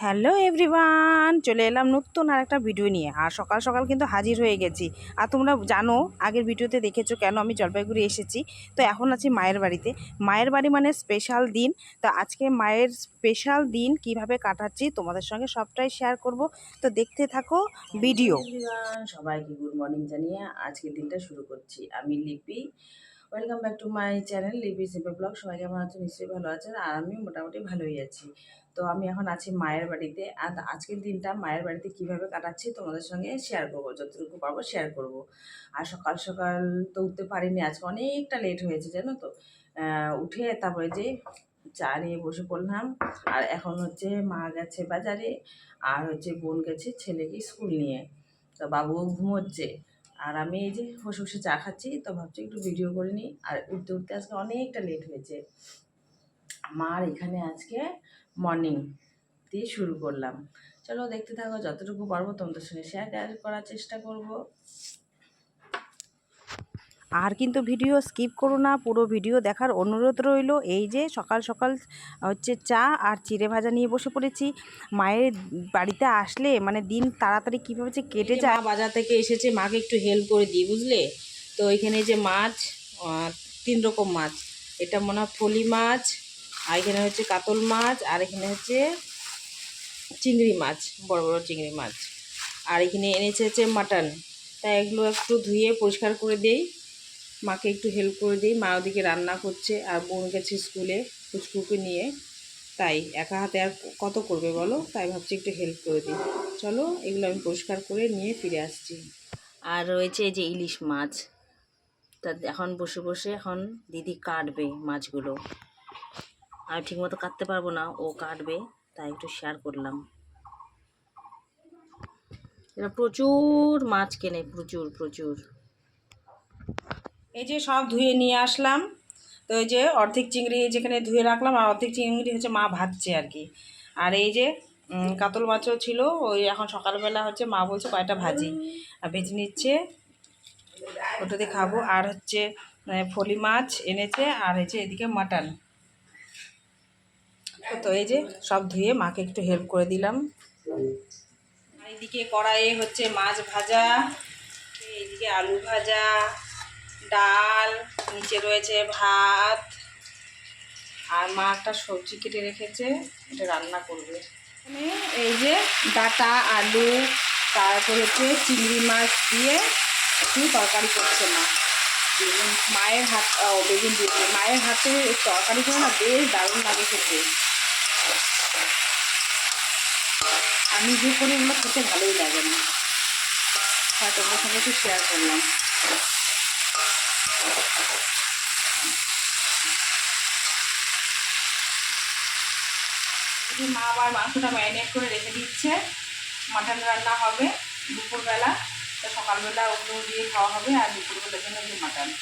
Hello everyone চলে এলাম নতুন আর একটা ভিডিও নিয়ে। আর সকাল সকাল কিন্তু হাজির হয়ে গেছি। আর তোমরা জানো আগের ভিডিওতে দেখেছ কেন আমি জলপাইগুড়ি এসেছি? তো এখন আছি মায়ের বাড়িতে। মায়ের বাড়ি মানে স্পেশাল দিন। তো আজকে মায়ের স্পেশাল দিন কীভাবে কাটাচ্ছি তোমাদের সঙ্গে সবটাই শেয়ার করব। তো দেখতে থাকো ভিডিও সবাইকে গুড মর্নিং জানিয়ে আজকের দিনটা শুরু করছি। আমি Lipi welcome back to my channel Lipi সিপে vlog সবাই কেমন আছেন নিশ্চয়ই ভালো আছেন আর আমি মোটামুটি ভালোই আছি। তো আমি এখন আছি মায়ের বাড়িতে আর আজকের দিনটা মায়ের বাড়িতে কীভাবে কাটাচ্ছি তোমাদের সঙ্গে শেয়ার করব, যতটুকু পারব শেয়ার করব। আর সকাল সকাল তো উঠতে পারিনি, আজকে অনেকটা লেট হয়েছে, জানো তো? উঠে তারপরে যে চা নিয়ে বসে পড়লাম। আর এখন হচ্ছে মা গেছে বাজারে, আর হচ্ছে বোন গেছে ছেলেকে স্কুল নিয়ে। তো বাবুও ঘুমোচ্ছে। আর আমি এই যে বসে বসে চা খাচ্ছি, তো ভাবছি একটু ভিডিও করে নিই। আর উঠতে উঠতে আজকে অনেকটা লেট হয়েছে। মার এখানে আজকে মর্নিং দিয়ে শুরু করলাম। চলো দেখতে থাকো, যতটুকু পারব তোমাদের সঙ্গে শেয়ার করার চেষ্টা করব। আর কিন্তু ভিডিও স্কিপ করো না পুরো ভিডিও দেখার অনুরোধ রইল এই যে সকাল সকাল হচ্ছে চা আর চিড়ে ভাজা নিয়ে বসে পড়েছি। মায়ের বাড়িতে আসলে মানে দিন তাড়াতাড়ি কীভাবে যে কেটে যায়। বাজার থেকে এসেছে মাকে একটু হেল্প করে দিই বুঝলে? তো এখানে যে মাছ তিন রকম মাছ। এটা মনে হয় ফলি মাছ আর এখানে হচ্ছে কাতল মাছ আর এখানে হচ্ছে চিংড়ি মাছ বড় বড় চিংড়ি মাছ। আর এখানে এনেছে হচ্ছে মাটন। তাই এগুলো একটু ধুয়ে পরিষ্কার করে দেই। মাকে একটু হেল্প করে দিই। মা ওদিকে রান্না করছে আর বোন গেছে স্কুলে ফুচকুকে নিয়ে। তাই একা হাতে আর কত করবে বলো? তাই ভাবছি একটু হেল্প করে দিই। চলো, এগুলো আমি পরিষ্কার করে নিয়ে ফিরে আসছি। আর রয়েছে এই যে ইলিশ মাছ। তা এখন বসে বসে এখন দিদি কাটবে মাছগুলো। আমি ঠিকমতো কাটতে পারব না, ও কাটবে, তাই একটু শেয়ার করলাম। এরা প্রচুর মাছ কেনে, প্রচুর প্রচুর। এই যে সব ধুয়ে নিয়ে আসলাম। তো এই যে অর্ধেক চিংড়ি যেখানে ধুয়ে রাখলাম আর অর্ধেক চিংড়ি হচ্ছে মা ভাজছে আর কি। আর এই যে কাতল মাছও ছিল, ওই এখন সকালবেলা হচ্ছে মা বলছে কয়টা ভাজি। আর ভেজে নিচ্ছে। ওটাতে খাব। আর হচ্ছে ফলি মাছ এনেছে। আর হচ্ছে এদিকে মাটন। তো এই যে সব ধুয়ে মাকে একটু হেল্প করে দিলাম। এদিকে কড়াইয়ে হচ্ছে মাছ ভাজা এইদিকে আলু ভাজা। ডাল, নিচে রয়েছে ভাত। আর মা একটা সবজি কেটে রেখেছে, এটা রান্না করবে। এখানে এই যে ডাটা, আলু, তারপর হচ্ছে চিংড়ি মাছ দিয়ে একটু তরকারি করছে মা। বেগুন, মায়ের হাত বেগুন দিয়ে মায়ের হাতে তরকারি করে না, বেশ দারুণ লাগে খেতে। আমি যে করি এগুলো খেতে ভালোই লাগে না হ্যাঁ তোমার সঙ্গে একটু শেয়ার করলাম। মা আবার মাংসটা ম্যারিনেট করে রেখে দিচ্ছে। মাটন রান্না হবে দুপুরবেলা, তো সকালবেলা ওগুলো দিয়ে খাওয়া হবে আর দুপুরবেলার জন্য যে মাটন।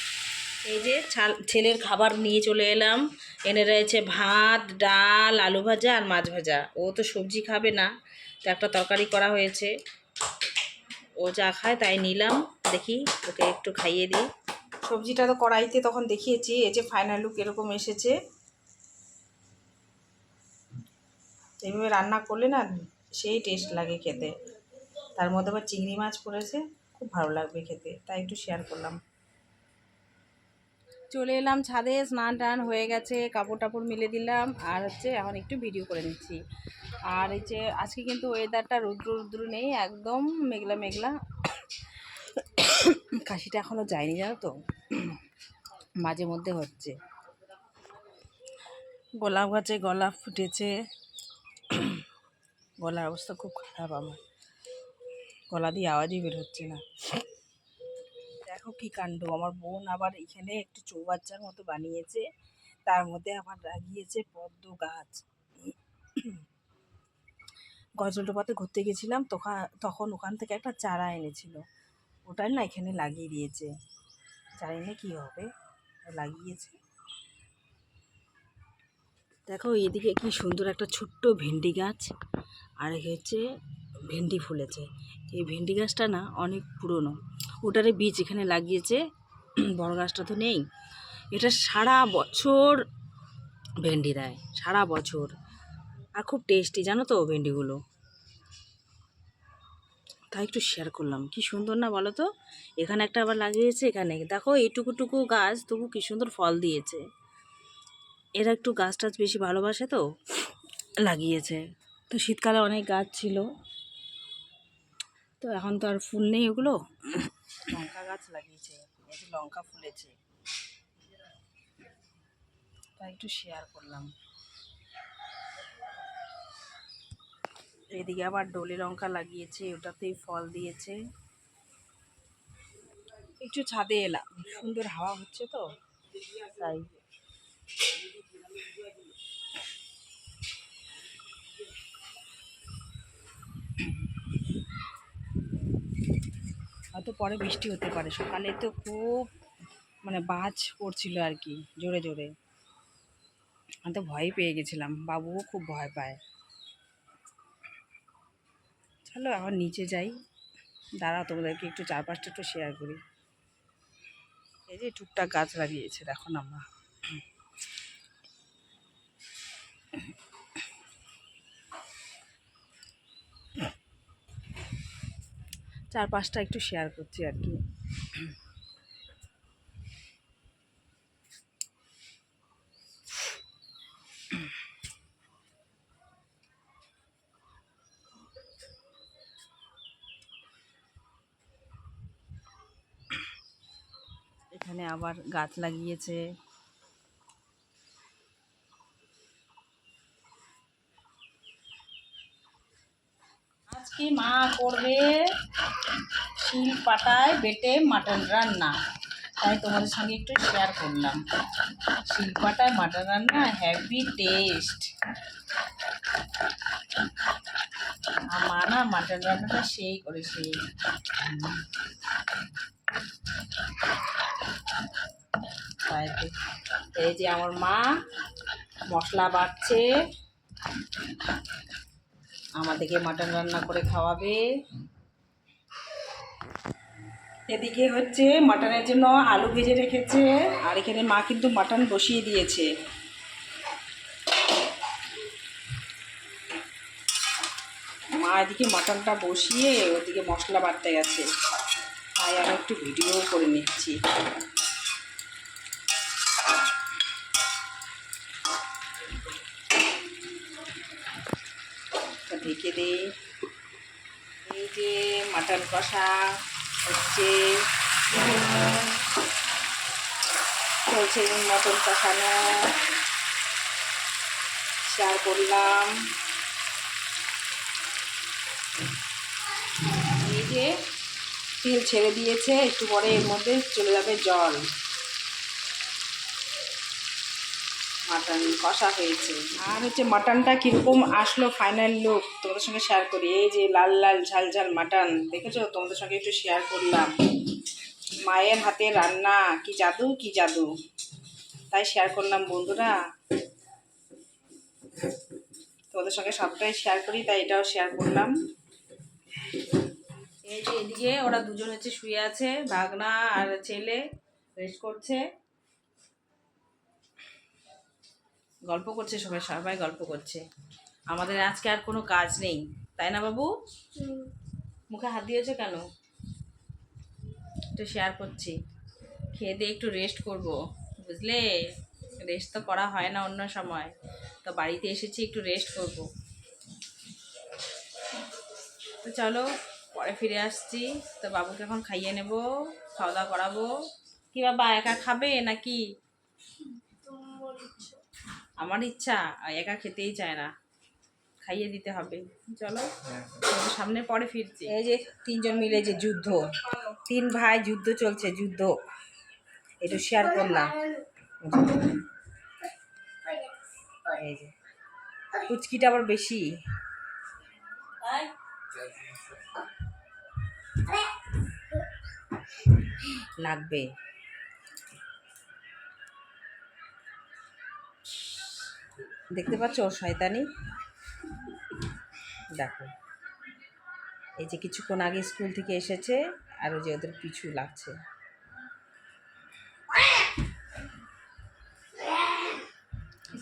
এই যে ছাল- ছেলের খাবার নিয়ে চলে এলাম। এনে রয়েছে ভাত, ডাল, আলু ভাজা আর মাছ ভাজা। ও তো সবজি খাবে না, তো একটা তরকারি করা হয়েছে। ও যা খায় তাই নিলাম। দেখি ওকে একটু খাইয়ে দিই। সবজিটা তো কড়াইতে তখন দেখিয়েছি, এই যে ফাইনাল লুক এরকম এসেছে। এইভাবে রান্না করলে না সেই টেস্ট লাগে খেতে। তার মধ্যে আবার চিংড়ি মাছ পড়েছে, খুব ভালো লাগবে খেতে, তাই একটু শেয়ার করলাম। চলে এলাম ছাদে, স্নান টান হয়ে গেছে, কাপড় টাপড় মিলে দিলাম, আর হচ্ছে এখন একটু ভিডিও করে নিচ্ছি। আর যে আজকে কিন্তু ওয়েদারটা রুদ্র রুদ্র নেই, একদম মেঘলা মেঘলা। কাশিটা এখনও যায়নি, জানো তো? মাঝে মধ্যে হচ্ছে। গোলাপ গাছে গলা ফুটেছে। গলার অবস্থা খুব খারাপ আমার। গলা দিয়ে আওয়াজই বের হচ্ছে না। দেখো কি কাণ্ড, আমার বোন আবার এখানে একটু চৌবাচ্চার মতো বানিয়েছে। তার মধ্যে আবার লাগিয়েছে পদ্ম গাছ। গজলডোবাতে ঘুরতে গেছিলাম তখন তখন ওখান থেকে একটা চারা এনেছিল। ওটাই না এখানে লাগিয়ে দিয়েছে। জানি না কী হবে লাগিয়েছে। দেখো এদিকে কি সুন্দর একটা ছোট্ট ভেন্ডি গাছ, আর হচ্ছে ভেন্ডি ফুলেছে। এই ভেন্ডি গাছটা না অনেক পুরনো। ওটারে বীজ এখানে লাগিয়েছে, বড় গাছটা তো নেই। এটা সারা বছর ভেন্ডি দেয়, সারা বছর। আর খুব টেস্টি, জানো তো ভেন্ডিগুলো? তাই একটু শেয়ার করলাম। কি সুন্দর না বলো তো? এখানে একটা আবার লাগিয়েছে এখানে। দেখো এইটুকু টুকু গাছ তবু কি সুন্দর ফল দিয়েছে। এরা একটু গাছ টাছ বেশি ভালোবাসে তো, লাগিয়েছে। তো শীতকালে অনেক গাছ ছিল। তো এখন তো আর ফুল নেই ওগুলো। লঙ্কা গাছ লাগিয়েছে। লঙ্কা ফুলেছে। তাই একটু শেয়ার করলাম। এদিকে আবার ডলি লঙ্কা লাগিয়েছে, ওটাতেই ফল দিয়েছে। একটু ছাদে এলাম, সুন্দর হাওয়া হচ্ছে তো, তাই। হয়তো পরে বৃষ্টি হতে পারে, সকালে তো খুব মানে বাজ পড়ছিল আর কি, জোরে জোরে। আমি তো ভয় পেয়ে গেছিলাম, বাবুও খুব ভয় পায়। চলো আবার নিচে যাই। দাঁড়াও, তোমাদেরকে একটু চারপাশটা একটু শেয়ার করি। এই যে টুকটাক গাছ লাগিয়েছে, দেখো না মা। চারপাশটা একটু শেয়ার করছি আর কি এখানে আবার গাছ লাগিয়েছে। আজকে মা করবে? শিল পাটায় বেটে মাটন রান্না। তাই তোমাদের সঙ্গে একটু শেয়ার করলাম। শিল পাটায় মাটন রান্না হ্যাভি টেস্ট মা না মাটন রান্নাটা সেই করে, সেই। এই যে আমার মা মশলা বাটছে। আমাদেরকে মাটন রান্না করে খাওয়াবে। এদিকে হচ্ছে মাটনের জন্য আলু ভেজে রেখেছে, আর এখানে মা কিন্তু মাটন বসিয়ে দিয়েছে। মা এদিকে মাটনটা বসিয়ে ওদিকে মশলা বাটতে গেছে। তাই আমি একটু ভিডিও করে নিচ্ছি। ঢেকে দে। এই যে মাটন কষা। হচ্ছে চলছে মটন কষানো শেয়ার করলাম। এই যে তেল ছেড়ে দিয়েছে, একটু পরে এর মধ্যে চলে যাবে জল। মাটন কষা হয়েছে। আর হচ্ছে মাটনটা কীরকম আসলো ফাইনাল লুক তোমাদের সঙ্গে শেয়ার করি। এই যে লাল লাল ঝাল ঝাল মাটন, দেখেছ? তোমাদের সঙ্গে একটু শেয়ার করলাম। মায়ের হাতে রান্না, কি জাদু কি জাদু? তাই শেয়ার করলাম বন্ধুরা। তোমাদের সঙ্গে সবটাই শেয়ার করি, তাই এটাও শেয়ার করলাম। এই যে এদিকে ওরা দুজন হচ্ছে শুয়ে আছে ভাগনা আর ছেলে রেস্ট করছে। গল্প করছে সবাই সবাই গল্প করছে। আমাদের আজকে আর কোনো কাজ নেই। তাই না বাবু? মুখে হাত দিয়েছে কেন? একটু শেয়ার করছি। খেয়ে দিয়ে একটু রেস্ট করব বুঝলে? রেস্ট তো করা হয় না অন্য সময়। তো বাড়িতে এসেছি একটু রেস্ট করব। তো চলো পরে ফিরে আসছি। তো বাবুকে এখন খাইয়ে নেব খাওয়া দাওয়া করাবো। কি বাবা একা খাবে নাকি? আমার ইচ্ছা একা খেতেই চায় না। খাইয়ে দিতে হবে। চলো তোমাদের সামনে পরে ফিরছি। এই যে তিনজন মিলে যে যুদ্ধ তিন ভাই যুদ্ধ চলছে যুদ্ধ। একটু শেয়ার করলাম। এই যে কুচকিটা আবার বেশি। লাগবে। দেখতে পাচ্ছ ওর শয়তানি? দেখো। এই যে কিছুক্ষণ আগে স্কুল থেকে এসেছে, আর ওই যে ওদের পিছু লাগছে।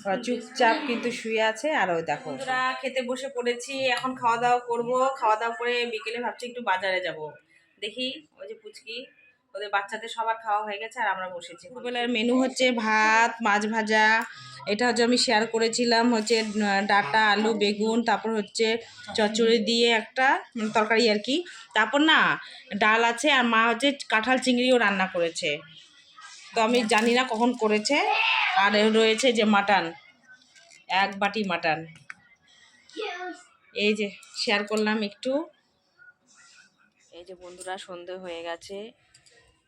ওরা চুপচাপ কিন্তু শুয়ে আছে, আর ওই দেখো। বন্ধুরা, খেতে বসে পড়েছি, এখন খাওয়া দাওয়া করব। খাওয়া দাওয়া করে বিকেলে ভাবছি একটু বাজারে যাব। দেখি, ওই যে পুচকি। ওদের বাচ্চাদের সবার খাওয়া হয়ে গেছে আর আমরা বসেছি দুপুরবেলার মেনু হচ্ছে ভাত, মাছ ভাজা। এটা হচ্ছে আমি শেয়ার করেছিলাম, হচ্ছে ডাটা, আলু, বেগুন, তারপর হচ্ছে চচ্চড়ি দিয়ে একটা তরকারি আর কি। তারপর না, ডাল আছে আর মা হচ্ছে কাঁঠাল চিংড়িও রান্না করেছে। তো আমি জানি না কখন করেছে। আর রয়েছে যে মাটন, এক বাটি মাটন। এই যে শেয়ার করলাম একটু। এই যে বন্ধুরা, সন্ধে হয়ে গেছে।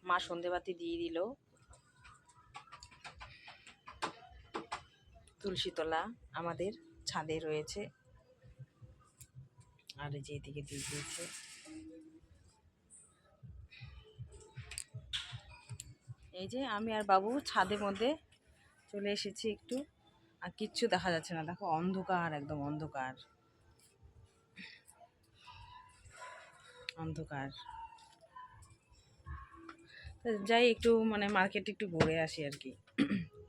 মা সন্ধেবাতি দিয়ে দিল। তুলসীতলা আমাদের ছাদে রয়েছে। আর যে এদিকে দিয়ে দিয়েছে। এই যে আমি আর বাবু ছাদের মধ্যে চলে এসেছি একটু। আর কিচ্ছু দেখা যাচ্ছে না। দেখো অন্ধকার, একদম অন্ধকার। অন্ধকার। যাই একটু মানে মার্কেটে একটু ঘুরে আসি আর কি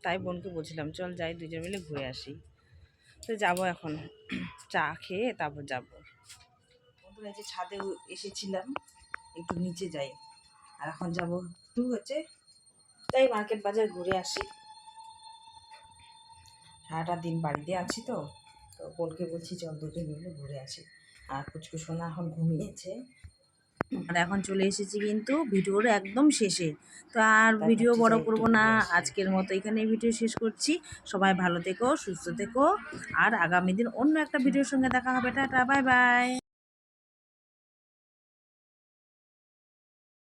তাই বোনকে বলছিলাম, চল যাই দুজন মিলে ঘুরে আসি। তো যাব এখন। চা খেয়ে তারপর যাব। বন্ধুরা যে ছাদে এসেছিলাম, একটু নিচে যাই। আর এখন যাব একটু হচ্ছে, তাই মার্কেট বাজার ঘুরে আসি। সারাটা দিন বাড়িতে আছি তো তো বোনকে বলছি, চল দুজন মিলে ঘুরে আসি। আর কুচকু সোনা এখন ঘুমিয়েছে। আর এখন চলে এসেছি কিন্তু ভিডিওর একদম শেষে। তো আর ভিডিও বড় করব না। আজকের মতো এখানে ভিডিও শেষ করছি। সবাই ভালো থেকো সুস্থ থেকো। আর আগামী দিন অন্য একটা ভিডিওর সঙ্গে দেখা হবে। Tata bye bye.